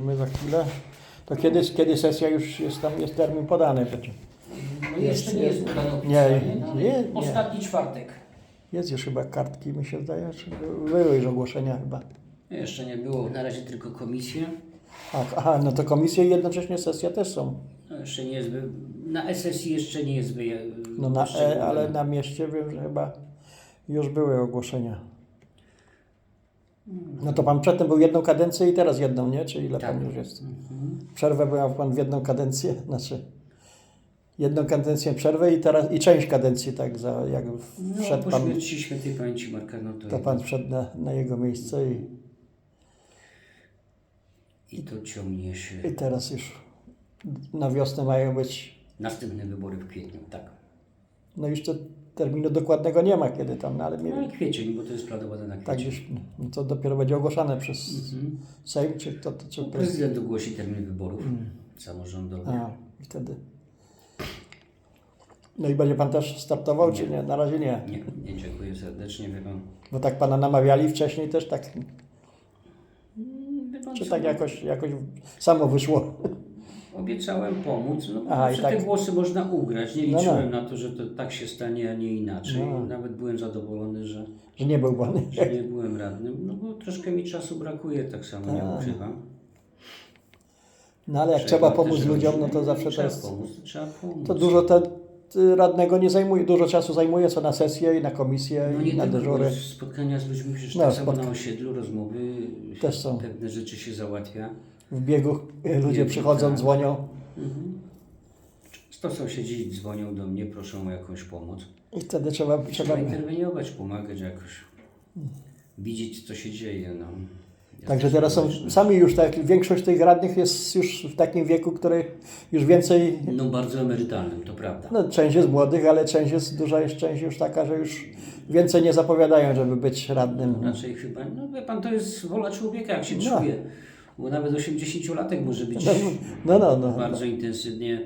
My za chwilę. To kiedy, kiedy sesja już jest tam, jest termin podany przecież. No jeszcze nie jest podane Nie, oficjalnie, no, ale nie, nie. Ostatni czwartek. Jest już chyba kartki, mi się zdaje, czy były już ogłoszenia chyba. Jeszcze nie było, na razie tylko komisje. Ach, aha, no to komisje i jednocześnie sesja też są. No jeszcze nie jest, wy... na SSI jeszcze nie jest. No na E, ale na mieście wiem, że chyba już były ogłoszenia. No to pan przedtem był jedną kadencję i teraz jedną, nie? Czy ile pan Tak. już jest? Mhm. Przerwę była pan w jedną kadencję, znaczy jedną kadencję przerwę i teraz i część kadencji, tak, za, jak No, wszedł po pan, śmierci świętej pamięci Marka, no to, to pan wszedł na, na jego miejsce i, i to ciągnie się. i teraz już na wiosnę mają być, Następne wybory w kwietniu, tak. no jeszcze terminu dokładnego nie ma kiedy tam, no ale mniej No i kwiecień, bo to jest planowane na tak kwiecień. już, no to dopiero będzie ogłoszone przez Mhm. Sejm, czy kto to, czy No, prezydent. ogłosi termin wyborów samorządowych. A, i wtedy. No i będzie pan też startował, czy nie? Na razie nie. Nie, nie dziękuję serdecznie, wie pan. Bo tak pana namawiali wcześniej też tak, Wie pan czy tak jakoś, jakoś samo wyszło. Obiecałem pomóc, no Aha, i że tak- te głosy można ugrać. Nie No, no. liczyłem na to, że to tak się stanie, a nie inaczej. No. Nawet byłem zadowolony, że, Że nie był pan. że nie byłem radnym, no bo troszkę mi czasu brakuje, tak samo nie A. ukrywam. No ale jak trzeba też pomóc ludziom, no rodziny, to zawsze to trzeba jest. pomóc, trzeba pomóc. To dużo te, radnego nie zajmuje, dużo czasu zajmuje, co na sesję i na komisję no i nie na tylko, dyżury. bo spotkania z ludźmi, przecież No, tak samo spotka- na osiedlu, rozmowy, Też są. pewne rzeczy się załatwia. W biegu e, ludzie przychodzą, tak. dzwonią Mhm. Często sąsiedzi dzwonią do mnie, proszą o jakąś pomoc. i wtedy trzeba, trzeba Trzeba interweniować, pomagać jakoś, widzieć co się dzieje. No. Ja Także teraz są sami już tak, większość tych radnych jest już w takim wieku, który już więcej, No bardzo emerytalnym, to prawda. no część jest młodych, ale część jest, duża jest część już taka, że już więcej nie zapowiadają, żeby być radnym. Raczej chyba, no wie pan, to jest wola człowieka, jak się No. czuje. Bo nawet 80-latek może być No, no, no, no. bardzo intensywnie,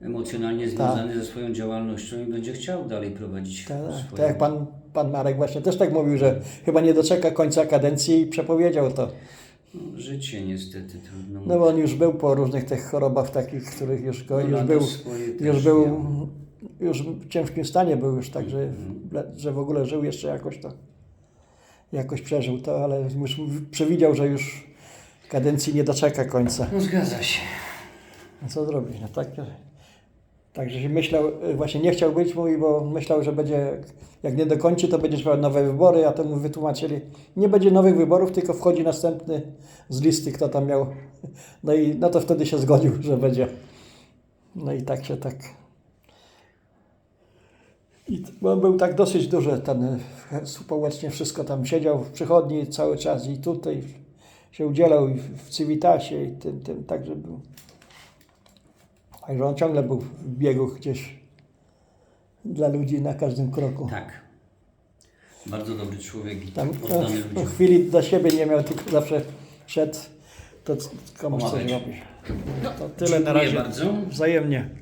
emocjonalnie związany ze swoją działalnością i będzie chciał dalej prowadzić Tak, swoją... tak jak pan, pan Marek właśnie też tak mówił, że chyba nie doczeka końca kadencji i przepowiedział to. No, życie niestety trudno No bo on już był po różnych tych chorobach takich, których już go, No, już był, już był, miał. już w ciężkim stanie był już tak, że, Mhm. że w ogóle żył jeszcze jakoś to, jakoś przeżył to, ale już przewidział, że już kadencji nie doczeka końca. No zgadza się. No co zrobić? No tak, także się myślał, właśnie nie chciał być mój, bo myślał, że będzie, jak nie dokończy, to będzie trzeba nowe wybory, a to mu wytłumaczyli, nie będzie nowych wyborów, tylko wchodzi następny z listy, kto tam miał. No i no to wtedy się zgodził, że będzie. No i tak się tak. I on był tak dosyć duży, ten społecznie wszystko tam siedział w przychodni cały czas i tutaj się udzielał i w- w Civitasie i tym, tym, także był. Także on ciągle był w biegu gdzieś dla ludzi na każdym kroku. Tak. Bardzo dobry człowiek i Tam oddany no, ludziom. chwili dla siebie nie miał, tylko zawsze szedł, to c- komuś coś Pomagać. robi. To tyle na Dziękuję razie. bardzo. Wzajemnie.